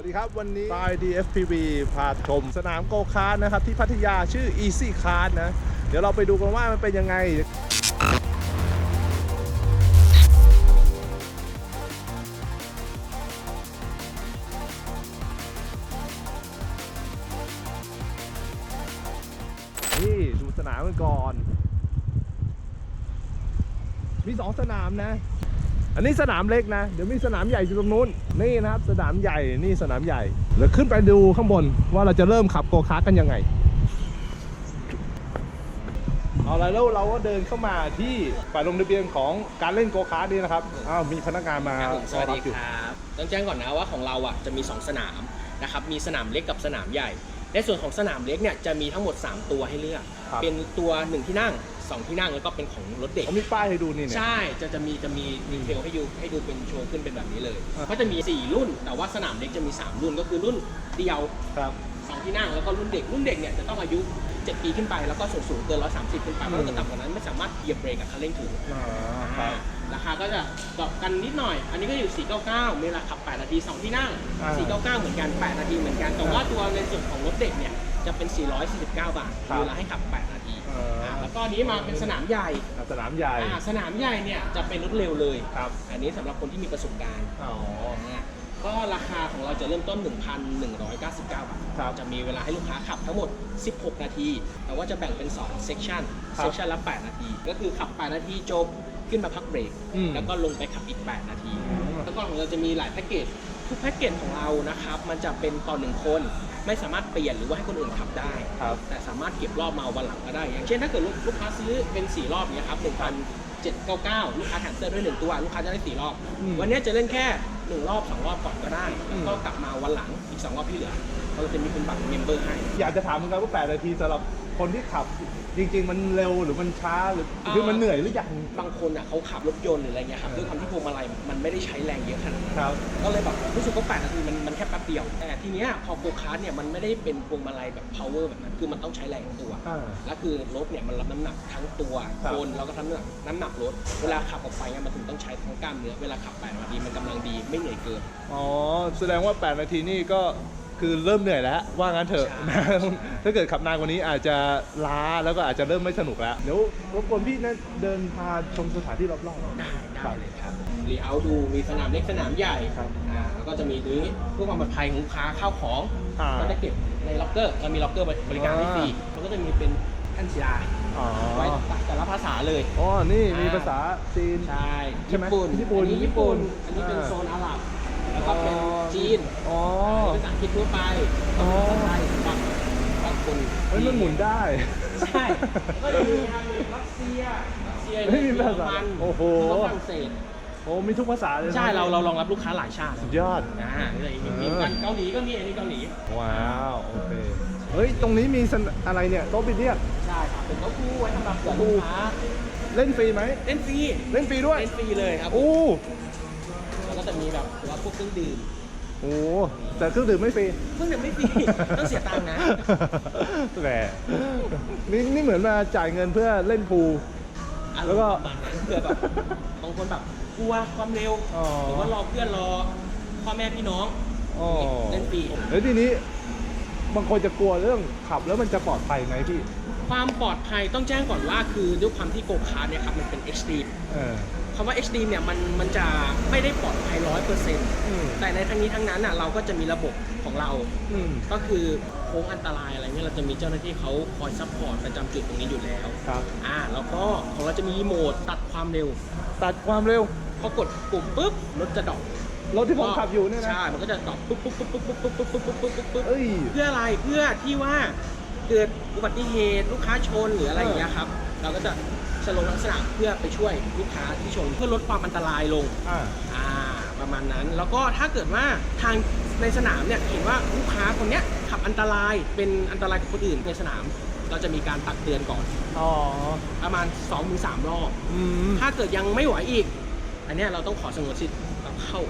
วัสดีครับ วันนี้ตาย DFPV พาชม สนามโกคาร์ทนะครับ ที่พัทยาชื่อ Easy Kart นะ เดี๋ยวเราไปดูกันว่ามันเป็นยังไงนี่ ดูสนามกันก่อน มีสองสนามนะ อันนี้สนามเล็กนะ เดี๋ยวมีสนามใหญ่อยู่ตรงนู้น นี่นะครับสนามใหญ่ นี่สนามใหญ่ เดี๋ยวขึ้นไปดูข้างบนว่าเราจะเริ่มขับโกคาร์ทกันยังไง เอาละแล้วเราก็เดินเข้ามาที่ฝ่ายลงทะเบียนของการเล่นโกคาร์ทนี่นะครับ อ้าวมีพนักงานมาครับผมสวัสดีรออยู่ครับต้องแจ้งก่อนนะว่าของเราอะจะมี 2 สนามนะครับ มีสนามเล็กกับสนามใหญ่ ในส่วนของสนามเล็กเนี่ยจะมีทั้งหมด 3 ตัวให้เลือกครับเป็นตัว 1 ที่นั่ง 2ที่นั่งแล้วก็เป็นของรถเด็ก เขามีป้ายให้ดูนี่เนี่ย ใช่ จะจะมีจะมีดีเทลให้ดูให้ดูเป็นโชว์ขึ้นเป็นแบบนี้เลย อ่าก็จะมี 4 รุ่น แต่ว่าสนามเล็กจะมี 3 รุ่น ก็คือรุ่นเดียวครับ สองที่นั่งแล้วก็รุ่นเด็ก รุ่นเด็กเนี่ยจะต้องอายุ 7 ปีขึ้นไป แล้วก็ส่วนสูงเกิน 130 ขึ้นไป เพราะถ้าเกิดต่ำกว่านั้นไม่สามารถเหยียบเบรกกับคันเร่งถึง อ๋อครับ ราคาก็จะดรอปกันนิดหน่อย อันนี้ก็อยู่ 499 มีราขับ8นาที 2 ที่นั่ง อ่า499 เหมือนกัน 8 นาทีเหมือนกัน แต่ว่าตัวในส่วนของรถเด็กเนี่ย จะเป็น 449 บาทครับ มีเวลาให้ขับ 8 นาทีเอ่ออ่าแล้วก็อันนี้มาเป็นสนามใหญ่อะสนามใหญ่อ่าสนามใหญ่เนี่ยจะเป็นรถเร็วเลย ครับอันนี้สำหรับคนที่มีประสบการณ์อ๋ออ่าก็ราคาของเราจะเริ่มต้น 1,199 บาทครับ จะมีเวลาให้ลูกค้าขับทั้งหมด 16 นาที แต่ว่าจะแบ่งเป็น2เซ c ชันครับเซ c ชันละ 8 นาที ก็คือขับ 8 นาทีจบขึ้นมาพักเบรก อืม แล้วก็ลงไปขับอีก 8 นาทีอืมแล้วก็ของเราจะมีหลายแพ็กเกจ ทุกแพ็กเกจของเรานะครับ มันจะเป็นต่อหนึ่งคน ไม่สามารถเปลี่ยนหรือว่าให้คนอื่นขับได้ ครับ แต่สามารถเก็บรอบมาวันหลังก็ได้ อย่างเช่นถ้าเกิดลูกค้าซื้อเป็น 4 รอบเนี้ยครับ1,799ลูกค้าแถมเสื้อด้วย1ตัว ลูกค้าจะได้4รอบ อืม วันเนี้ยจะเล่นแค่ 1รอบ2รอบก่อนก็ได้แล้วก็กลับมาวันหลังอีก2รอบที่เหลือเราจะมีเป็นบัตรเมมเบอร์ให้ อยากจะถามเหมือนกันว่า8นาทีสำหรับคนที่ขับจริง ๆ มันเร็วหรือมันช้าหรือคือมันเหนื่อยหรือยัง บางคนอะเขาขับรถยนต์หรืออะไรเงี้ยครับด้วยความที่พวงมาลัยมันไม่ได้ใช้แรงเยอะขนาดนั้น ครับ ก็เลยแบบรู้สึกว่า8นาทีมันมันแค่แป๊บเดียว แต่ทีเนี้ยพอโกคาร์ทเนี่ยมันไม่ได้เป็นพวงมาลัยแบบ power แบบนั้น คือมันต้องใช้แรงทั้งตัว อ่าแล้วคือรถเนี่ยมันรับน้ำหนักทั้งตัวครับ คนแล้วก็ทั้งน้ำหนักน้ำหนักรถ เวลาขับออกไปเนี่ยมันถึงต้องใช้ทั้งกล้ามเนื้อ เวลาขับ8นาทีมันกำลังดี ไม่เหนื่อยเกิน อ๋อ แสดงว่า 8 นาทีนี่ก็คือเริ่มเหนื่อยแล้ว ว่างั้นเถอะ ใช่ ถ้าเกิดขับนานกว่านี้อาจจะล้าแล้วก็อาจจะเริ่มไม่สนุกแล้ว เดี๋ยวรบกวนพี่นะเดินพาชมสถานที่รอบๆ ได้ได้เลยครับรีเอาดูมีสนามเล็กสนามใหญ่ครับ อ่าแล้วก็จะมีตรงนี้เพื่อความปลอดภัยของลูกค้าข้าวของ อ่า ก็จะเก็บในล็อกเกอร์เรามีล็อกเกอร์บริการให้ฟรีมันก็จะมีเป็น แท่นศิลาอ๋อไว้แต่ละภาษาเลยอ๋อนี่มีอ่าภาษาจีน ใช่ใช่ไหมญี่ปุ่นญี่ปุ่นอันนี้ญี่ปุ่น อันนี้เป็นอ่าโซนอาหรับ แล้วก็เป็นจีนอ๋อภาษาอังกฤษทั่วไปอ๋อภาษาไทยบางบางคนเฮ้ยมันหมุนได้ ใช่ ก็จะมีทางรัสเซียรัสเซียเฮ้ยมีภาษาเยอรมันโอ้โหแล้วก็ฝรั่งเศสโอ้มีทุกภาษาเลยนะใช่เราเรารองรับลูกค้าหลายชาติสุดยอดอ่ามีมีเออกันเกาหลีก็มีอันนี้เกาหลีว้าวโอเคเฮ้ยตรงนี้มีสนอะไรเนี่ยโต๊ะบิลเลียดใช่ครับ เป็นโต๊ะคู่ไว้สำหรับเผื่อลูกค้าเล่นฟรีไหม เล่นฟรีเล่นฟรีด้วย เล่นฟรีเลยครับ โอ้แล้วก็จะมีแบบว่าพวกเครื่องดื่มโหแต่เครื่องดื่มไม่ฟรี เครื่องดื่มไม่ฟรีต้องเสียตังค์นะแหมนี่นี่เหมือนมาจ่ายเงินเพื่อเล่นพูลแล้วก็ประมาณนั้นเผื่อแบบบางคนแบบกลัวความเร็วอ๋อหรือว่ารอเพื่อนรอพ่อแม่พี่น้องอ๋อเล่นฟรีแล้วทีนี้ บางคนจะกลัวเรื่องขับ แล้วมันจะปลอดภัยไหมพี่ ความปลอดภัยต้องแจ้งก่อนว่าคือด้วยความที่โกคาร์ทเนี่ยครับมันเป็นเอ็กซ์ตรีมเออ คำว่าเอ็กซ์ตรีมเนี่ยมันมันจะไม่ได้ปลอดภัยร้อยเปอร์เซ็นต์อืม แต่ในทั้งนี้ทั้งนั้นอะเราก็จะมีระบบของเรา อืม ก็คือโค้งอันตรายอะไรเนี่ยเราจะมีเจ้าหน้าที่เขาคอยซัพพอร์ตประจำจุดตรงนี้อยู่แล้วครับ อ่าแล้วก็ของเราจะมีโหมดตัดความเร็วตัดความเร็ว พอกดปุ่มปุ๊บรถจะดรอป รถที่ผมขับอยู่เนี่ยนะ ใช่ มันก็จะดรอปปุ๊บปุ๊บปุ๊บปุ๊บปุ๊บปุ๊บปุ๊บปุ๊บปุ๊บปุ๊บปุ๊บเอ้ย เพื่ออะไรเพื่อที่ว่าเกิดอุบัติเหตุลูกค้าชนหรืออะไรอย่างเงี้ยครับ เราก็จะสโลว์ลักษณะเพื่อไปช่วยลูกค้าที่ชนเพื่อลดความอันตรายลง อ่า อ่าประมาณนั้นแล้วก็ถ้าเกิดว่าทางในสนามเนี่ยเห็นว่าลูกค้าคนเนี้ยขับอันตรายเป็นอันตรายกับคนอื่นในสนาม เราจะมีการตักเตือนก่อนอ๋อ ประมาณ2-3รอบ อืม ถ้าเกิดยังไม่ไหวอีก อันเนี้ยเราต้องขอสงวนสิทธิ์เราเข้า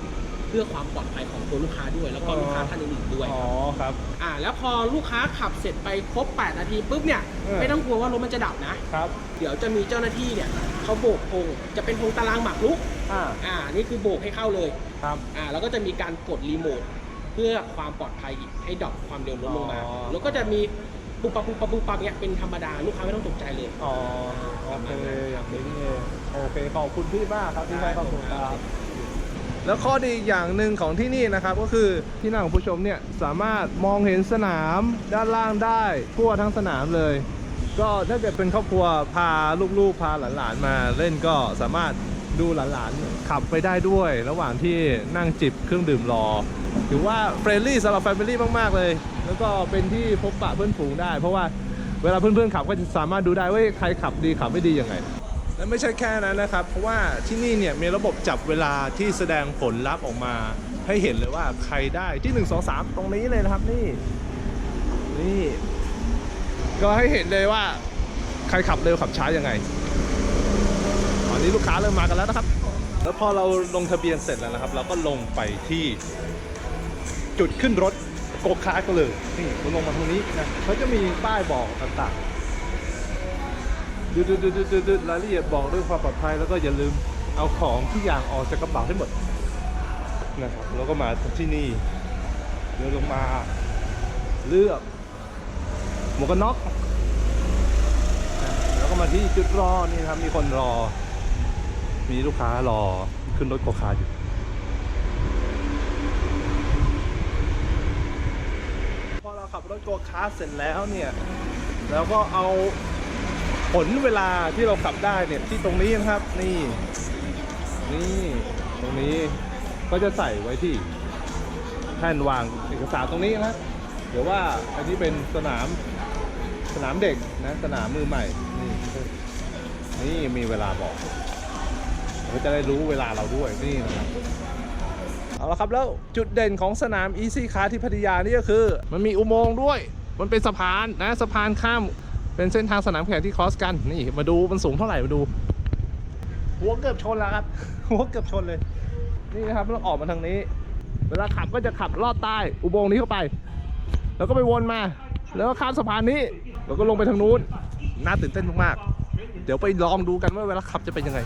เพื่อความปลอดภัยของตัวลูกค้าด้วย แล้วก็ลูกค้าท่านอื่นๆด้วย อ๋อครับ อ่าแล้วพอลูกค้าขับเสร็จไปครบ 8 นาทีปุ๊บเนี่ยเออ ไม่ต้องกลัวว่ารถมันจะดับนะ ครับ เดี๋ยวจะมีเจ้าหน้าที่เนี่ยเขาโบกธงจะเป็นธงตารางหมากรุกอ่าอ่านี่คือโบกให้เข้าเลยครับ อ่าแล้วก็จะมีการกดรีโมทเพื่อความปลอดภัยให้ดรอปความเร็วลดลงมา อ๋อ แล้วก็จะมีปุบปับปุบปับปุบปับเนี้ยเป็นธรรมดาลูกค้าไม่ต้องตกใจเลย อ๋อโอเคอย่างนี้นี่เองโอเคขอบคุณพี่มากครับที่ให้ข้อมูลครับ แล้วข้อดีอีกอย่างหนึ่งของที่นี่นะครับ ก็คือที่นั่งของผู้ชมเนี่ยสามารถมองเห็นสนามด้านล่างได้ทั่วทั้งสนามเลย ก็ถ้าเกิดเป็นครอบครัวพาลูกๆพาหลานๆมาเล่นก็สามารถดูหลานๆขับไปได้ด้วย ระหว่างที่นั่งจิบเครื่องดื่มรอถือว่าเฟรนลี่สำหรับแฟมิลี่มากๆเลย แล้วก็เป็นที่พบปะเพื่อนฝูงได้ เพราะว่าเวลาเพื่อนๆขับก็จะสามารถดูได้ว่าใครขับดีขับไม่ดียังไง และไม่ใช่แค่นั้นนะครับ เพราะว่าที่นี่เนี่ยมีระบบจับเวลาที่แสดงผลลัพธ์ออกมา ให้เห็นเลยว่าใครได้ที่ 1 2 3 ตรงนี้เลยนะครับนี่ นี่ ก็ให้เห็นเลยว่า ใครขับเร็วขับช้ายังไงตอนนี้ลูกค้าเริ่มมากันแล้วนะครับ แล้วพอเราลงทะเบียนเสร็จแล้วนะครับ เราก็ลงไปที่จุดขึ้นรถโกคาร์ทกันเลยนี่เราลงมาตรงนี้นะเขาจะมีป้ายบอกต่างๆ ดูดูดูดูดูดูรายละเอียดบอกเรื่องความปลอดภัยแล้วก็อย่าลืมเอาของทุกอย่างออกจากกระเป๋าให้หมดนะครับแล้วก็มาที่นี่เดินลงมาเลือกหมวกกันน็อกแล้วก็มาที่จุดรอนี่ครับมีคนรอ มีลูกค้ารอขึ้นรถโกคาร์อยู่พอเราขับรถโกคาร์เสร็จแล้วเนี่ยเราก็เอา ผลเวลาที่เราขับได้เนี่ยที่ตรงนี้นะครับนี่ นี่ตรงนี้ก็จะใส่ไว้ที่แท่นวางเอกสารตรงนี้นะเดี๋ยวว่าอันนี้เป็นสนามสนามเด็กนะสนามมือใหม่นี่นี่มีเวลาบอกเราจะได้รู้เวลาเราด้วยนี่นะครับเอาละครับแล้วจุดเด่นของสนาม Easy Car ที่พัทยานี่ก็คือ มันมีอุโมงค์ด้วย มันเป็นสะพานนะสะพานข้าม เป็นเส้นทางสนามแข่งที่ครอสกันนี่มาดูมันสูงเท่าไหร่มาดูหัวเกือบชนแล้วครับหัวเกือบชนเลย นี่นะครับเราออกมาทางนี้ เวลาขับก็จะขับลอดใต้อุโมงค์นี้เข้าไป แล้วก็ไปวนมา แล้วก็ข้ามสะพานนี้ แล้วก็ลงไปทางนู้นน่าตื่นเต้นมากๆเดี๋ยวไปลองดูกันว่าเวลาขับจะเป็นยังไง